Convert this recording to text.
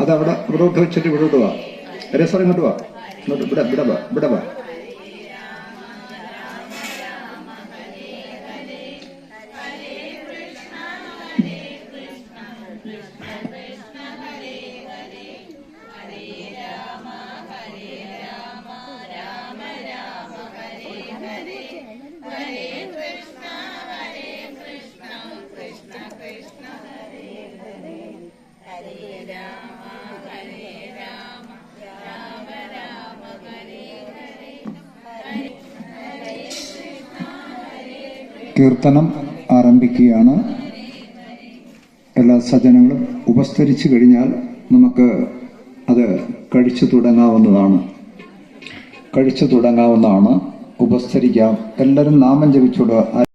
അത് അവിടെ ഇവിടോട്ട് വെച്ചിട്ട് ഇവിടോട്ട് വാ രസം ഇങ്ങോട്ട് വാ. ഇങ്ങോട്ട് ഇവിടെ ഇവിടെ വാ ഇവിടെ വാ. കീർത്തനം ആരംഭിക്കുകയാണ്. എല്ലാ സജ്ജനങ്ങളും ഉപസ്തരിച്ചു കഴിഞ്ഞാൽ നമുക്ക് അത് കഴിച്ചു തുടങ്ങാവുന്നതാണ്. കഴിച്ചു തുടങ്ങാവുന്നതാണ്. ഉപസ്തരിക്കാം. എല്ലാവരും നാമം ജപിച്ചോടുക